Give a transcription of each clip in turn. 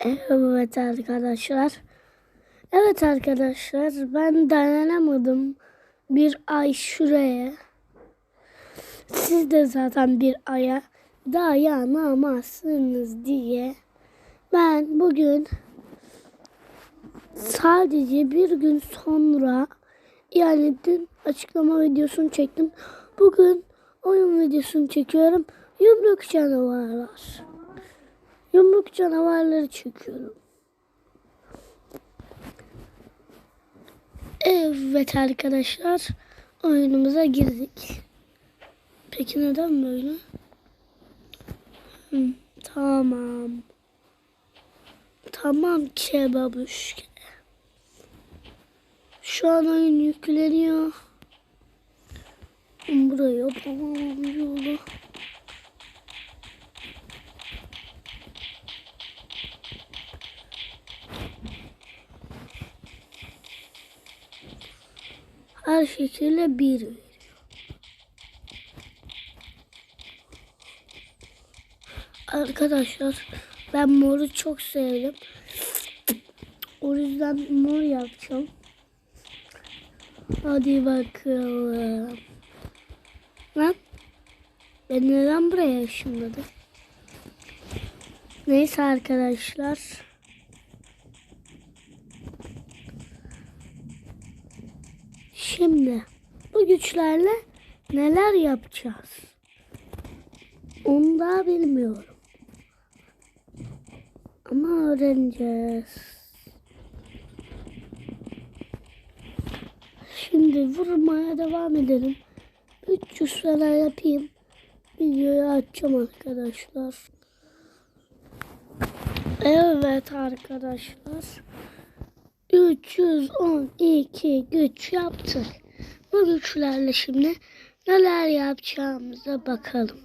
Evet arkadaşlar. Evet arkadaşlar ben dayanamadım bir ay şuraya. Siz de zaten bir aya dayanamazsınız diye. Ben bugün sadece bir gün sonra yani dün açıklama videosunu çektim. Bugün oyun videosunu çekiyorum. Yumruk canavarlar. Yumruk canavarları çekiyorum. Evet arkadaşlar oyunumuza girdik. Peki neden böyle? Hı, tamam. Tamam kebabuşke. Şu an oyun yükleniyor. Burayı yapamam yolu. Her şekilde bir. Arkadaşlar ben moru çok sevdim. O yüzden mor yapacağım. Hadi bakalım. Lan ben neden buraya ışınladım? Neyse arkadaşlar. Şimdi bu güçlerle neler yapacağız? Onu da bilmiyorum. Ama öğreneceğiz. Şimdi vurmaya devam edelim. 300 falan yapayım. Videoyu açacağım arkadaşlar. Evet arkadaşlar. 312 güç yaptık. Bu güçlerle şimdi neler yapacağımıza bakalım.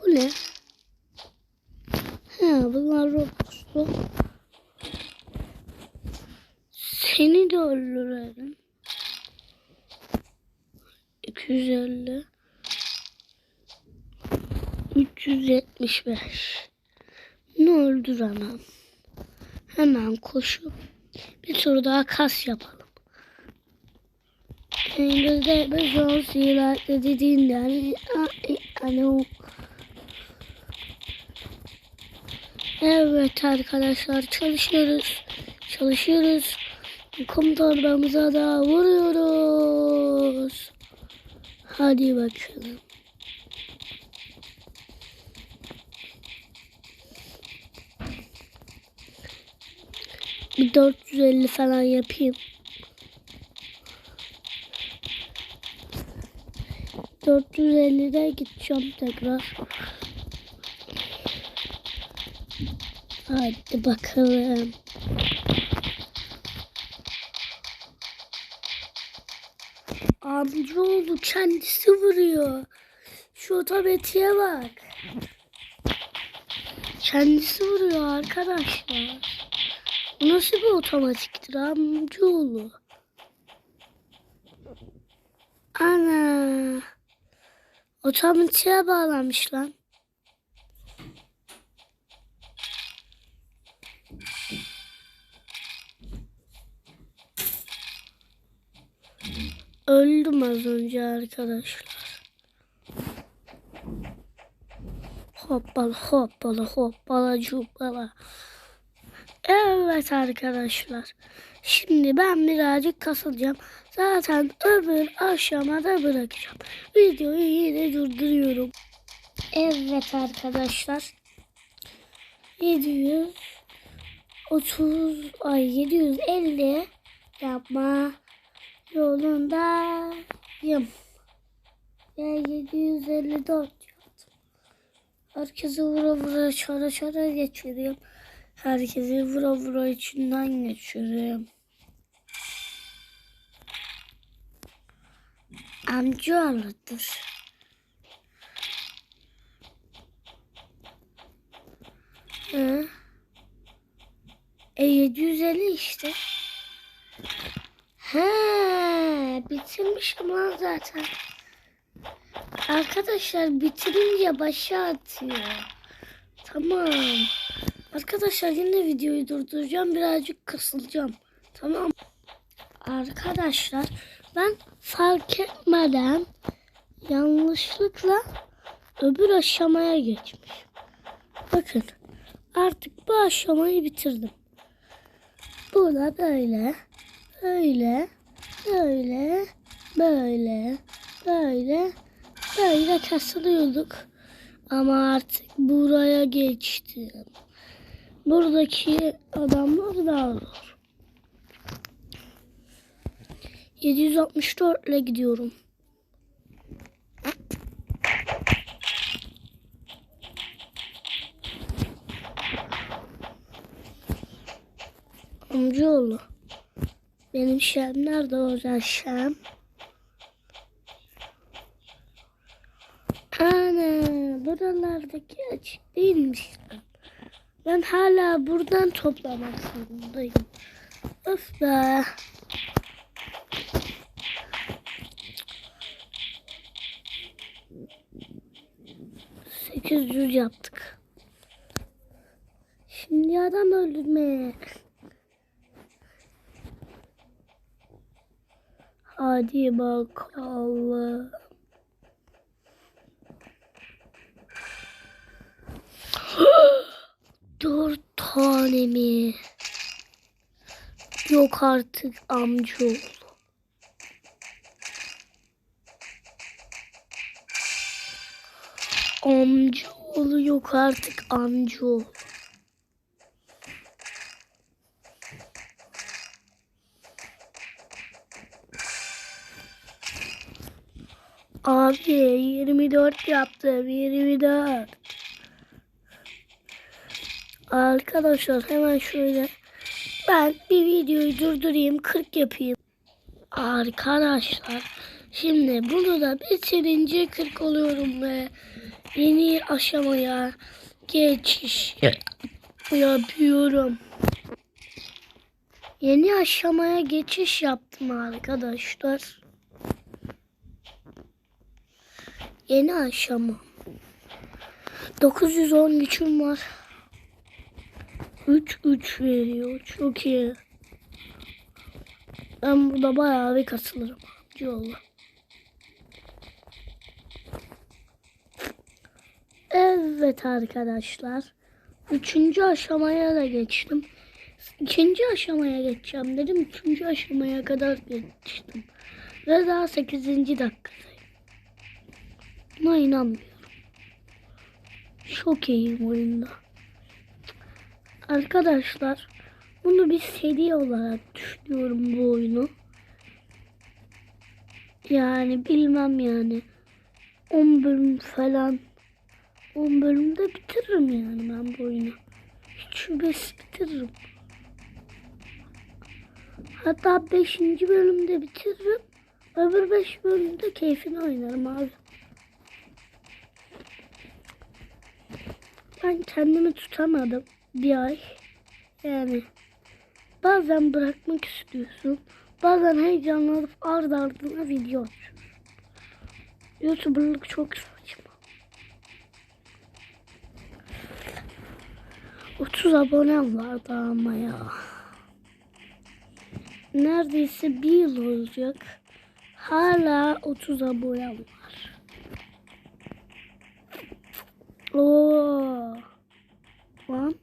Bu ne? Ha, bunlar Robux'lu. Seni de öldürelim. 250 375 Ne öldür anam. Hemen koşup bir tur daha kas yapalım. İngilizce bir zor silah dediğinden hani o Evet arkadaşlar çalışıyoruz. Çalışıyoruz. Komutanlarımıza da vuruyoruz. Hadi bakalım. Bir 450 falan yapayım. 450'de gideceğim tekrar. Hadi bakalım. Amcaoğlu kendisi vuruyor. Şu otomatiğe bak. Kendisi vuruyor arkadaşlar. Bu nasıl bir otomatiktir amcaoğlu? Ana. Otomatiğe bağlamış lan. Öldüm az önce arkadaşlar. Hoppala hoppala hoppala cuppala. Evet arkadaşlar. Şimdi ben birazcık kasılacağım. Zaten öbür aşamada bırakacağım. Videoyu yine durduruyorum. Evet arkadaşlar. 730 ay 750 yapma yolundayım. Ya 754 yaptım. Herkesi vura vura çara çara geçiriyorum. Herkesi vura vura içinden geçiriyorum. Amcaoğludur. Hı? E 750 işte. He, bitirmişim lan zaten. Arkadaşlar bitirince başa atıyor. Tamam. Arkadaşlar yine videoyu durduracağım. Birazcık kısılacağım. Tamam. Arkadaşlar ben fark etmeden yanlışlıkla öbür aşamaya geçmiş. Bakın artık bu aşamayı bitirdim. Bu da böyle, böyle, böyle, böyle, böyle, böyle kasılıyorduk. Ama artık buraya geçtim. Buradaki adamlar daha zor. 764 ile gidiyorum. Amcaoğlu. Benim şem nerede hocam şem? Ana buralardaki açık değilmiş. Ben hala buradan toplamak zorundayım. Öf be. Sekiz yüz yaptık. Şimdi adam öldürmeye. Hadi bakalım. Tane? Yok artık amcaoğlu. Amcaoğlu yok artık amcaoğlu. Abi 24 yaptım 24. Arkadaşlar hemen şöyle ben bir videoyu durdurayım 40 yapayım. Arkadaşlar şimdi bunu da bitirince 40 oluyorum ve yeni aşamaya geçiş yapıyorum. Yeni aşamaya geçiş yaptım arkadaşlar. Yeni aşama. 910 gücüm var. 3 3 veriyor. Çok iyi. Ben burada bayağı bir katılırım. Yolla. Evet arkadaşlar. Üçüncü aşamaya da geçtim. İkinci aşamaya geçeceğim dedim. Üçüncü aşamaya kadar geçtim. Ve daha sekizinci dakikadayım. Buna inanmıyorum. Çok iyiyim oyunda. Arkadaşlar bunu bir seri olarak düşünüyorum bu oyunu. Yani bilmem yani. 10 bölüm falan. 10 bölümde bitiririm yani ben bu oyunu. Hiç şüphesiz bitiririm. Hatta 5. bölümde bitiririm. Öbür 5 bölümde keyfini oynarım abi. Ben kendimi tutamadım bir ay. Yani bazen bırakmak istiyorsun. Bazen heyecanlanıp ard ardına video açıyorsun. YouTuber'lık çok saçma. 30 abonem vardı ama ya. Neredeyse bir yıl olacak. Hala 30 abonem var. Oo. Lan.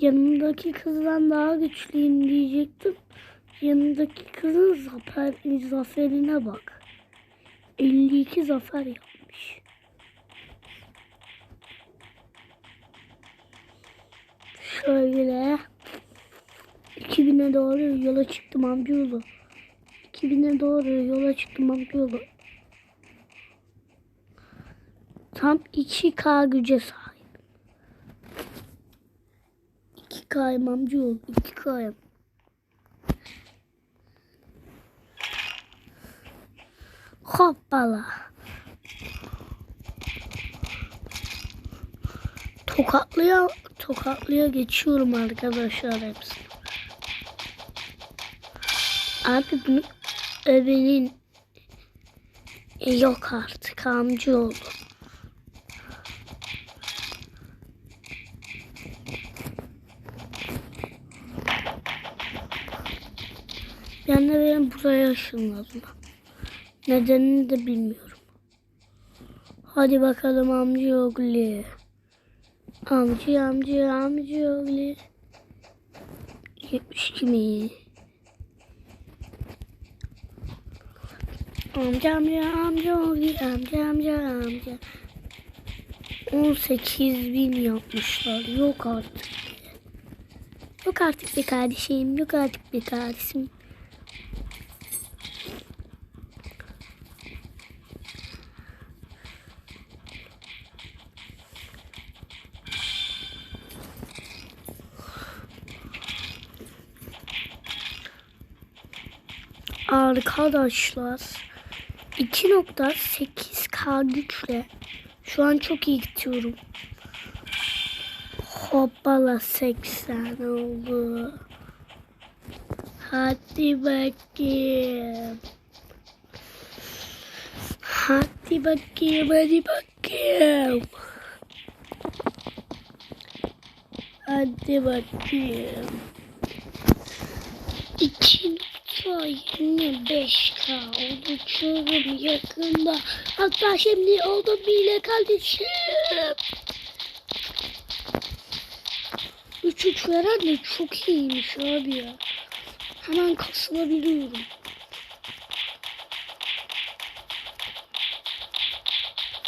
Yanındaki kızdan daha güçlüyüm diyecektim. Yanındaki kızın zafer, zaferine bak. 52 zafer yapmış. Şöyle 2000'e doğru yola çıktım amcaoğlu. 2000'e doğru yola çıktım amcaoğlu. Tam 2K güce sahip. 2K amcaoğlu 2K. Hoppala. Tokatlıya tokatlıya geçiyorum arkadaşlar hepsini. Abi bunu öbenin yok artık amca oldu. Yani benim buraya ışınladım. Nedenini de bilmiyorum. Hadi bakalım amca oğlu. Amca amca amca oğlu. 72 mi? Amca amca amca oğlu amca amca amca. 18 bin yapmışlar. Yok artık. Yok artık bir kardeşim. Yok artık bir kardeşim. Arkadaşlar 2.8K güçle şu an çok iyi gidiyorum. Hoppala 80 oldu. Hadi bakayım. Hadi bakayım, hadi bakayım. Hadi bakayım. 2.25K oluşurum yakında. Hatta şimdi oldu bile kardeşim. 3 3 veren de çok iyiymiş abi ya. Hemen kasılabiliyorum.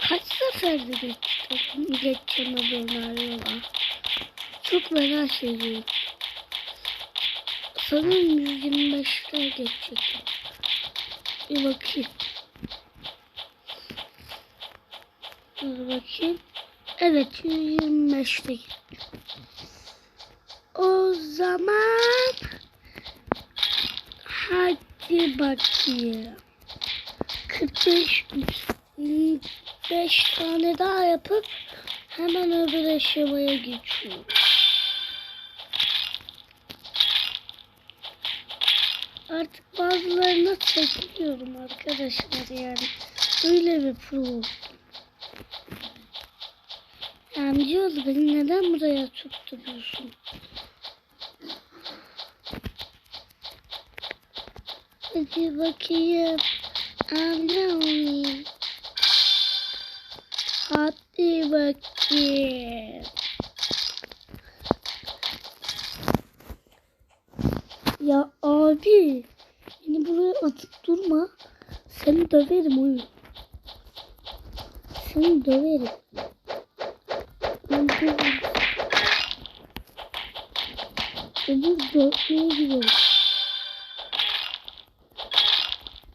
Kaç seferde geçtim geçeceğim abonelere Çok merak ediyorum. Sanırım 125'te geçecek. Bir bakayım. Dur bakayım. Evet 125'te O zaman hadi bakayım. 45 5 tane daha yapıp hemen öbür aşamaya geçiyorum. Artık bazılarına çekiliyorum arkadaşlar yani. Öyle bir pro oldum. Amcaoğlu beni neden buraya tutturuyorsun? Hadi bakayım. Amcaoğlu. Hadi bakayım. Ya abi. Beni buraya atıp durma. Seni döverim oyun. Seni döverim. Ben döverim. Öbür dörtlüğe gidiyorum.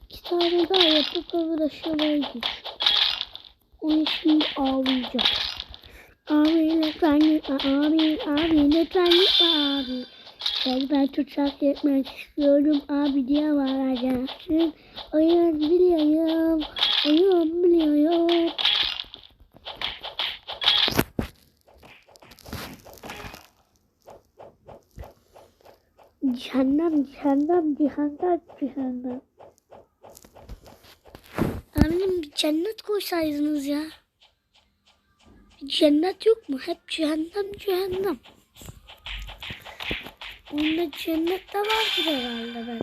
İki tane daha yapıp öbür aşağıya git. Onu şimdi ağlayacağım. Abi lütfen gitme abi. Abi lütfen gitme abi. Gel ben tutsak etmek istiyorum abi diye bağıracaksın. Oyun biliyorum. Oyun biliyorum. Cehennem, cehennem, cehennem, cehennem. Amirim bir cennet koysaydınız ya. Cennet yok mu? Hep cehennem, cehennem. Onda cennet de vardır herhalde ben.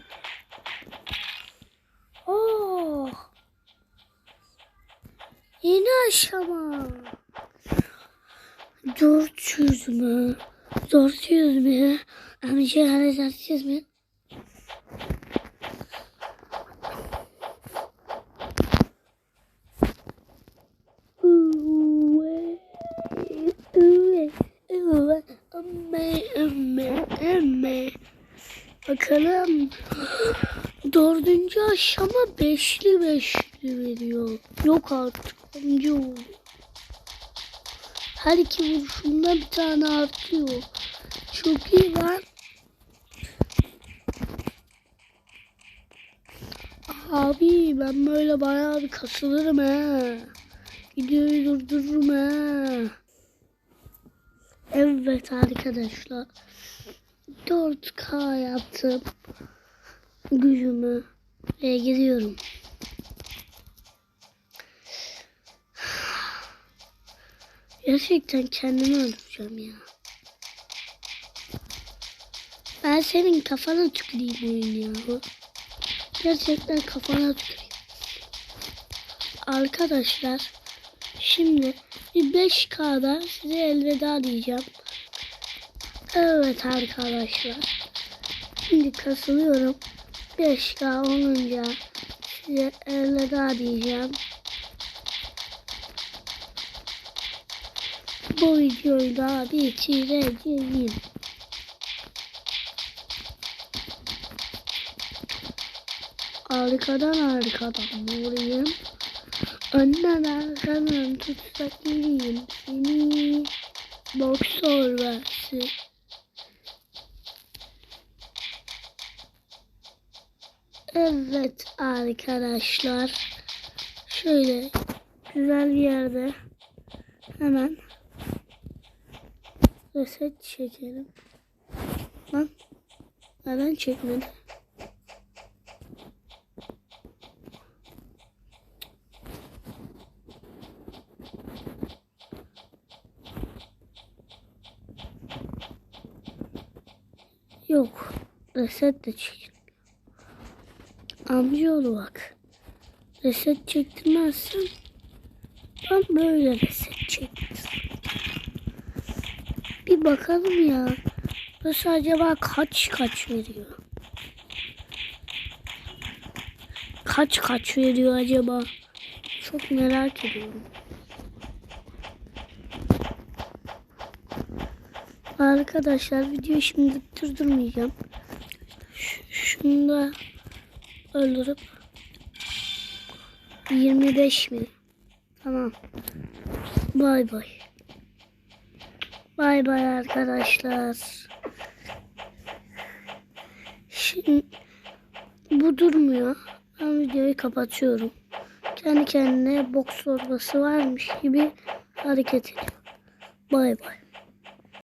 Oh. Yeni aşama. 400 mü? 400 mü? Amca hani 400 mü? Uwe, uwe, uwe, emme, emme, emme. Bakalım. Dördüncü aşama beşli beşli veriyor. Yok artık amca. Her iki vuruşunda bir tane artıyor. Çok iyi lan. Abi ben böyle bayağı bir kasılırım he. Videoyu durdururum he. Evet arkadaşlar. 4K yaptım. Gücümü. Ve gidiyorum. Gerçekten kendimi öldüreceğim ya. Ben senin kafana tüküreyim oyun ya. Gerçekten kafana tüküreyim. Arkadaşlar şimdi bir 5K'da size elveda diyeceğim. Evet arkadaşlar. Şimdi kasılıyorum. 5K olunca size elveda diyeceğim. Bu videoyu da bitireceğim. Arkadan arkadan vurayım. Önden arkadan tutsak gireyim seni. Boksör versin. Evet arkadaşlar. Şöyle güzel bir yerde hemen reset çekelim. Lan neden çekmedi? Yok. Reset de çekilmiyor. Amcaoğlu bak. Reset çektirmezsen ben böyle reset çektirdim. Bir bakalım ya. Burası acaba kaç kaç veriyor? Kaç kaç veriyor acaba? Çok merak ediyorum. Arkadaşlar videoyu şimdi durdurmayacağım. Şunu da öldürüp 25 mi? Tamam. Bay bay. Bay bay arkadaşlar. Şimdi bu durmuyor. Ben videoyu kapatıyorum. Kendi kendine boks torbası varmış gibi hareket ediyor. Bay bay.